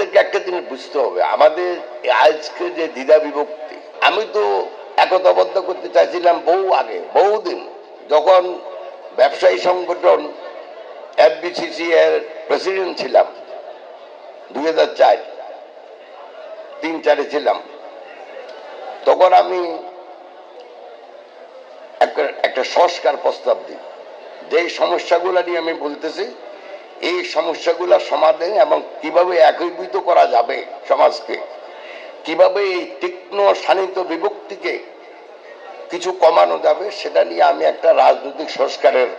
আমাদেরকে একটা জিনিস বুঝতে হবে। আমাদের আজকে যে দ্বিধা বিভক্তি, আমি তো একতাবদ্ধ করতে চাইছিলাম বহু আগে, বহুদিন। যখন ব্যবসায়ী সংগঠন এফবিসিসি এর প্রেসিডেন্ট ছিলাম, দুই হাজার চার, তিন চারে ছিলাম। তখন আমি একটা সংস্কার প্রস্তাব দিই। যে সমস্যাগুলো নিয়ে আমি বলতেছি এই সমস্যাগুলো সমাধান এবং কীভাবে একীভূত করা যাবে সমাজকে, কীভাবে এই তীক্ষ্ণ শানিত বিভক্তিকে কিছু কমানো যাবে, সেটা নিয়ে আমি একটা রাজনৈতিক সংস্কারের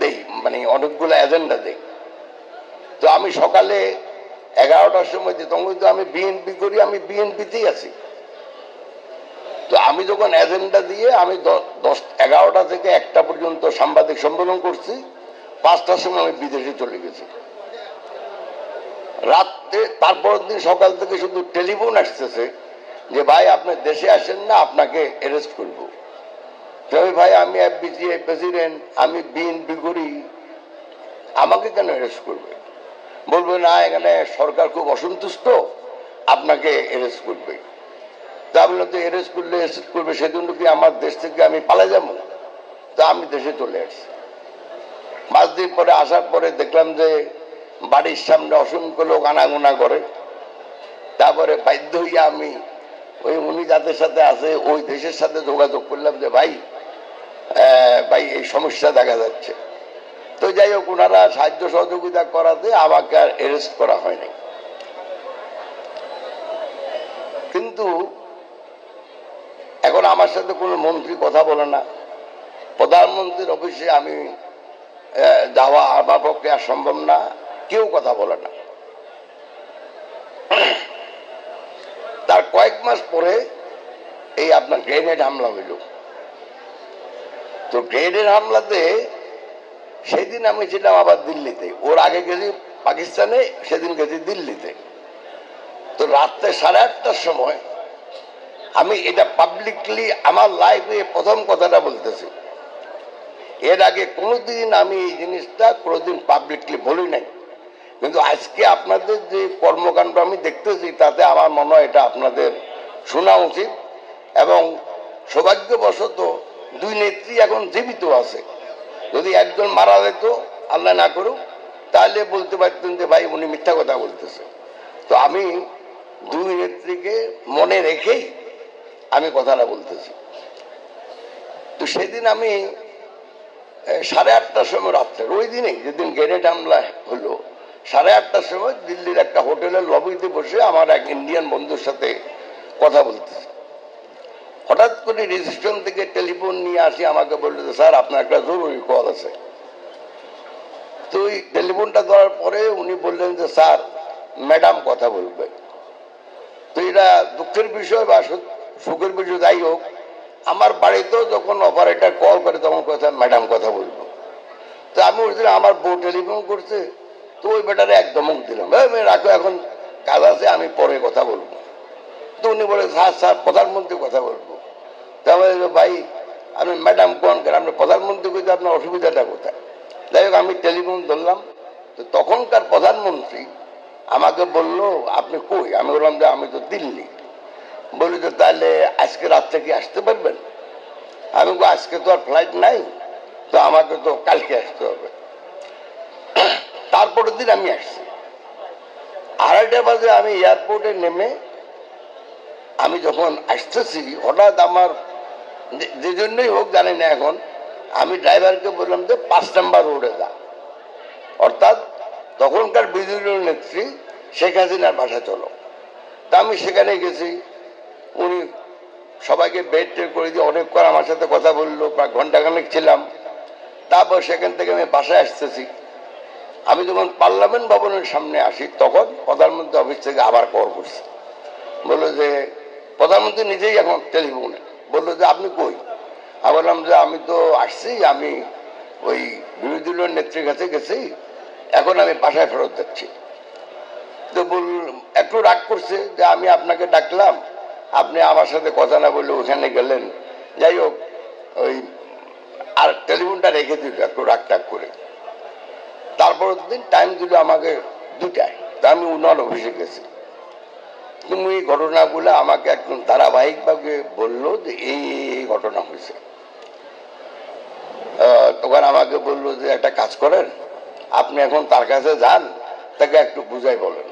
দেই মানে অনেকগুলো এজেন্ডা দেই। তো আমি সকালে এগারোটার সময় তখন তো আমি বিএনপি করি, আমি বিএনপিতেই আছি। আমি যখন এজেন্ডা দিয়ে আমি দশ, এগারোটা থেকে একটা পর্যন্ত সাংবাদিক সম্মেলন করছি, পাঁচটার সময় আমি বিদেশে চলে গেছি। রাত্রে তারপর দিন সকাল থেকে শুধু টেলিফোন আসতেছে যে, ভাই, আপনি দেশে আসেন না, আপনাকে অ্যারেস্ট করব। তবে ভাই, আমি এফবিসিআই প্রেসিডেন্ট আমি বিএনপি করি, আমাকে কেন অ্যারেস্ট করবে? বলবে, না, এখানে সরকার খুব অসন্তুষ্ট, আপনাকে অ্যারেস্ট করবে। তা তো করলে করবে কি আমার দেশ থেকে আমি পালা যাব? তা আমি দেশে চলে আসছি। পাঁচ দিন পরে আসার পরে দেখলাম যে বাড়ির সামনে অসংখ্য লোক আনাগোনা করে। তারপরে বাধ্য হইয়া আমি ওই উনি যাদের সাথে আছে, ওই দেশের সাথে যোগাযোগ করলাম যে, ভাই ভাই, এই সমস্যা দেখা যাচ্ছে। তো যাই হোক ওনারা সাহায্য সহযোগিতা করাতে আমাকে আর অ্যারেস্ট করা হয়নি কিন্তু এখন আমার সাথে কোনো মন্ত্রী কথা বলে না। প্রধানমন্ত্রীর অফিসে আমি যাওয়া আমার পক্ষে আর সম্ভব না, কেউ কথা বলে না। তার কয়েক মাস পরে এই আপনার গ্রেনেড হামলা হইল। তো গ্রেনেড হামলাতে সেদিন আমি ছিলাম আবার দিল্লিতে। ওর আগে গেছি পাকিস্তানে, সেদিন গেছি দিল্লিতে। তো রাত্রে সাড়ে আটটার সময় আমি এটা পাবলিকলি আমার লাইফে প্রথম কথাটা বলতেছি। এর আগে কোনোদিন আমি এই জিনিসটা কোনোদিন পাবলিকলি বলি নাই। কিন্তু আজকে আপনাদের যে কর্মকাণ্ড আমি দেখতেছি, তাতে আমার মনে হয় এটা আপনাদের শোনা উচিত এবং সৌভাগ্যবশত দুই নেত্রী এখন জীবিত আছে। যদি একজন মারা যেত, আল্লাহ না করুক, তাহলে বলতে পারতেন যে, ভাই, উনি মিথ্যা কথা বলতেছে। তো আমি দুই নেত্রীকে মনে রেখেই আমি কথাটা বলতেছি। তো সেদিন আমি সাড়ে আটটার সময় রাত্রে, ওই দিনেই যেদিন গ্রেনেড হামলা হলো, সাড়ে আটটার সময় দিল্লির একটা হোটেলের লবিতে বসে আমার এক ইন্ডিয়ান বন্ধুর সাথে কথা বলতেছি। হঠাৎ করে রেজিস্ট্রেশন থেকে টেলিফোন নিয়ে আসি, আমাকে বলল যে, স্যার, আপনার একটা জরুরি কল আছে। তো ওই টেলিফোনটা দেওয়ার পরে উনি বললেন যে, স্যার, ম্যাডাম কথা বলবে। তো এটা দুঃখের বিষয় বা সুখের বিষয় যাই হোক, আমার বাড়িতেও যখন অপারেটর কল করে তখন কথা ম্যাডাম কথা বলব। তো আমি বলছি আমার বউ টেলিফোন করছে। তো ওই বেটারে একদম দিলাম, "এই মেয়ে, রাখো, এখন কাজ আছে, আমি পরে কথা বলব। তো উনি বলে স্যার স্যার, প্রধানমন্ত্রী কথা বলব। তাহলে ভাই, আমি ম্যাডাম কোন কেন আপনি প্রধানমন্ত্রী কইতে আপনার অসুবিধাটা কোথায়? যাই হোক, আমি টেলিফোন ধরলাম। তো তখনকার প্রধানমন্ত্রী আমাকে বলল, আপনি কই? আমি বললাম যে, আমি তো দিল্লি। বলি তো তাহলে আজকে রাত্রে কি আসতে পারবেন? আমি আজকে তো আর ফ্লাইট নাই, তো আমাকে তো কালকে আসতে হবে। তারপরের দিন আমি আসছি। আড়াইটা বাজে আমি এয়ারপোর্টে নেমে আমি যখন আসতেছি, হঠাৎ আমার যে- যে জন্যই হোক, জানি না এখন, আমি ড্রাইভারকে বললাম যে, পাঁচ নাম্বার রোডে যা। অর্থাৎ তখনকার বিজেপির নেত্রী শেখ হাসিনার বাসা চলো। তা আমি সেখানে গেছি। উনি সবাইকে বেড টেড করে দিয়ে অনেকক্ষণ আমার সাথে কথা বলল, প্রায় ঘন্টাখানেক ছিলাম। তারপর সেখান থেকে আমি বাসায় আসতেছি। আমি যখন পার্লামেন্ট ভবনের সামনে আসি, তখন প্রধানমন্ত্রী অফিস থেকে আবার কল করছে বলল যে, প্রধানমন্ত্রী নিজেই এখন টেলিফোনে বলল যে, আপনি কই? আমি বললাম যে, আমি তো আসছি, আমি ওই বিরোধী দলীয় নেত্রীর কাছে গেছি, এখন আমি বাসায় ফেরত যাচ্ছি। তো বল, একটু রাগ করছে যে, আমি আপনাকে ডাকলাম আপনি আমার সাথে কথা না বলে ওখানে গেলেন। যাই হোক, ওই আর টেলিফোনটা রেখে দিল, একটু রাগ টাগ করে। তারপর দিন টাইম দিল আমাকে দুটায় তা আমি উনার অফিসে গেছি। তুমি এই ঘটনাগুলো আমাকে একদম ধারাবাহিকভাবে বলল যে এই এই ঘটনা হয়েছে। তখন আমাকে বলল যে, একটা কাজ করেন, আপনি এখন তার কাছে যান, তাকে একটু বুঝাই বলেন।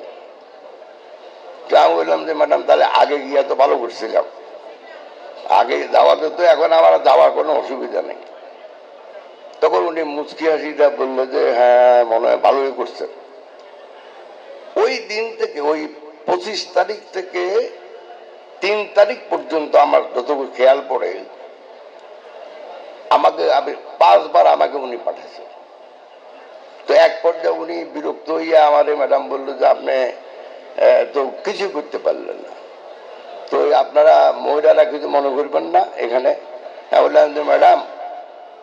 আমি বললাম যে, ম্যাডাম, তাহলে আগে তো ভালো করছিলাম। আগে যাওয়াতে তো এখন আমার যাওয়ার কোনো অসুবিধা নেই। তখন উনি মুচকি হাসিটা বলল যে হ্যাঁ মনে হয় ভালোই করছেন। ওই দিন থেকে, ওই পঁচিশ তারিখ থেকে তিন তারিখ পর্যন্ত আমার যতটুকু খেয়াল পড়ে, আমাকে আমি পাঁচবার আমাকে উনি পাঠাইছেন। তো এক পর্যায়ে উনি বিরক্ত হইয়া আমারে ম্যাডাম বলল যে, আপনি তো কিছু করতে পারলেন না। তো আপনারা মহিলারা কিছু মনে করবেন না, এখানে। বললাম যে, ম্যাডাম,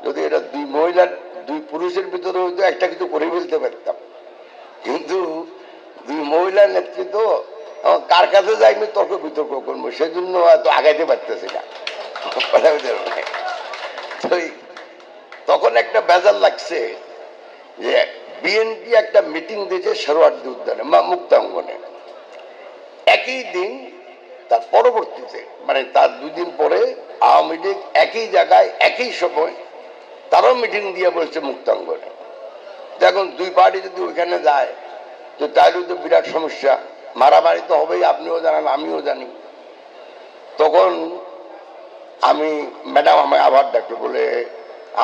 যদি এটা দুই মহিলার দুই পুরুষের ভিতরে হয়তো একটা কিছু করে ফেলতে পারতাম। কিন্তু দুই মহিলার নেতৃত্ব কার কাছে যাই আমি তর্ক বিতর্ক করব, সেজন্য হয়তো আগাইতে পারতেছি না। তখন একটা বেজার লাগছে যে, বিএনপি একটা মিটিং দিয়েছে সরোয়ার্দি উদ্যানে মুক্তাঙ্গনে। একই দিন, তার পরবর্তীতে মানে তার দুদিন পরে আওয়ামী লীগ একই জায়গায়, একই সময় তারও মিটিং দিয়ে বলছে মুক্তাঙ্গনে। তো এখন দুই পার্টি যদি ওইখানে যায়, তো তাহলেও তো বিরাট সমস্যা। মারামারি তো হবেই, আপনিও জানেন, আমিও জানি। তখন আমি ম্যাডাম আমায় আবার ডাকলো, বলে,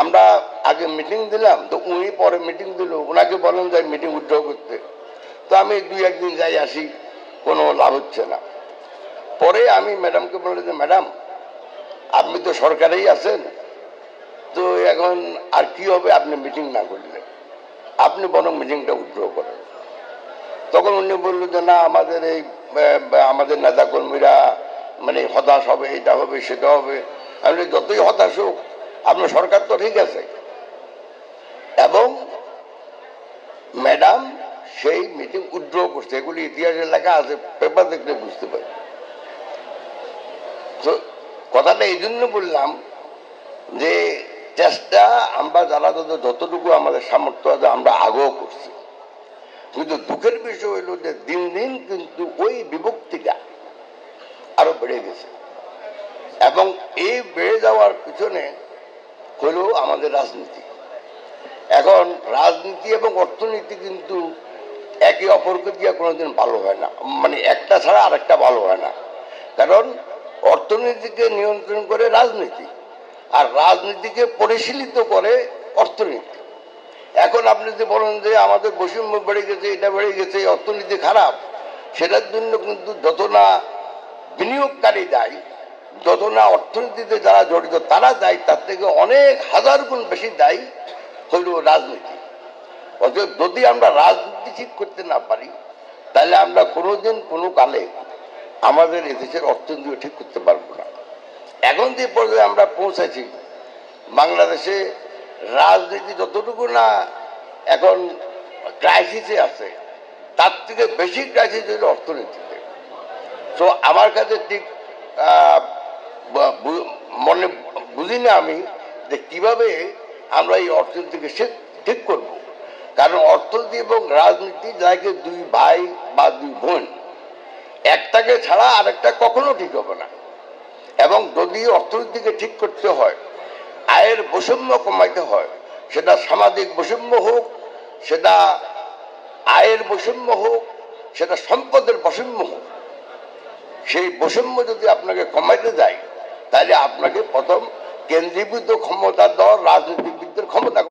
আমরা আগে মিটিং দিলাম, তো উনি পরে মিটিং দিল। ওনাকে বলেন যে মিটিং উইথড্র করতে। তো আমি দুই একদিন যাই আসি। কোনো লাভ হচ্ছে না। পরে আমি ম্যাডামকে বললাম যে, ম্যাডাম, আপনি তো সরকারেই আছেন। তো এখন আর কি হবে, আপনি মিটিং না করলে? আপনি বরং মিটিংটা উইথড্র করেন। তখন উনি বলল যে, না, আমাদের এই আমাদের নেতা কর্মীরা মানে হতাশ হবে, এটা হবে, সেটা হবে। আমি যতই হতাশ হোক, আপনার সরকার তো ঠিক আছে এবং ম্যাডাম মিটিং করছে এগুলি ইতিহাসে লেখা আছে পেপার দেখলে বুঝতে পারি। কথাটা এই জন্য বললাম যে চেষ্টা আমরা যারা যত, যতটুকু আমাদের সামর্থ্য আছে, আমরা আগেও করছি। কিন্তু দুঃখের বিষয় হলো যে দিন দিন কিন্তু ওই বিভক্তিটা আরও বেড়ে গেছে। এবং এই বেড়ে যাওয়ার পিছনে হলো আমাদের রাজনীতি। এখন রাজনীতি এবং অর্থনীতি কিন্তু একে অপরকে দিয়ে কোনোদিন ভালো হয় না। মানে একটা ছাড়া আরেকটা ভালো হয় না। কারণ অর্থনীতিকে নিয়ন্ত্রণ করে রাজনীতি, আর রাজনীতিকে পরিশীলিত করে অর্থনীতি। এখন আপনি যদি বলেন যে আমাদের বৈষম্য বেড়ে গেছে, এটা বেড়ে গেছে, অর্থনীতি খারাপ, সেটার জন্য কিন্তু যত না বিনিয়োগকারী দায়ী, যত না অর্থনীতিতে যারা জড়িত, তারা দায়ী, তার থেকে অনেক হাজার গুণ বেশি দায়ী হইল রাজনীতি। অতএব যদি আমরা রাজনীতি ঠিক করতে না পারি, তাহলে আমরা কোনোদিন কোনো কালে আমাদের এদেশের অর্থনীতি ঠিক করতে পারব না। এখন যে পর্যায়ে আমরা পৌঁছেছি, বাংলাদেশে রাজনীতি যতটুকু না এখন ক্রাইসিসে আছে, তার থেকে বেশি ক্রাইসিস হলো অর্থনীতিতে। তো আমার কাছে ঠিক মনে বুঝি না আমি যে কীভাবে আমরা এই অর্থনীতিকে ঠিক করব। কারণ অর্থনীতি এবং রাজনীতি যাকে দুই ভাই বা দুই বোন, একটাকে ছাড়া আরেকটা কখনো ঠিক হবে না। এবং যদি অর্থনীতিকে ঠিক করতে হয়, আয়ের বৈষম্য কমাইতে হয়, সেটা সামাজিক বৈষম্য হোক, সেটা আয়ের বৈষম্য হোক, সেটা সম্পদের বৈষম্য হোক, সেই বৈষম্য যদি আপনাকে কমাইতে যায়, তাহলে আপনাকে প্রথম কেন্দ্রীভূত ক্ষমতা দেওয়ার রাজনীতিবিদদের ক্ষমতা